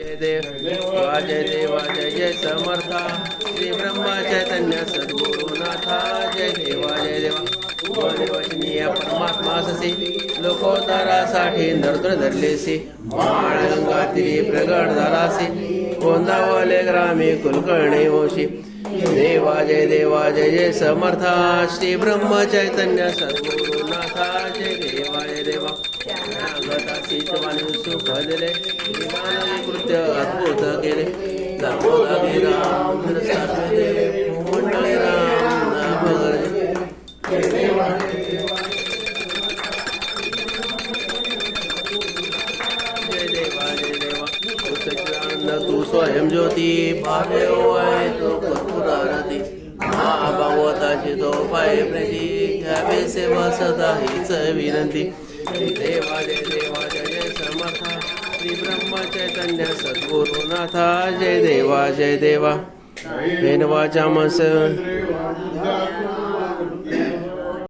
जय देवा जय देवा जय जय समर्था. श्री ब्रह्मा चैतन्य सद्गुरुनाथा. जय देवा जय देवा. वचनीय परमात्मा ससी लोकोत्तरासाठी नरदुर धरलेसी माळ गंगा तिरी प्रगट झालासी गोंदावले ग्रामी कुलकर्णी वंशी देवा जय देवा जय जय समर्था. श्री ब्रह्म चैतन्य सद्गुरुनाथा. जय दामोदरी राम राम जय देवा जय देवा तू सच्चिदानंद तू स्वयं ज्योती भावे आहे तो कर्पूर आरती महाभागवताची तो पाय प्रती घ्यावे सेवा सदा हीच विनंती देवा जय देवा जय जय समर्था श्री ब्रह्म चैतन्य सद्गुरुनाथा जय देवा जय देवा वेनवाचा मस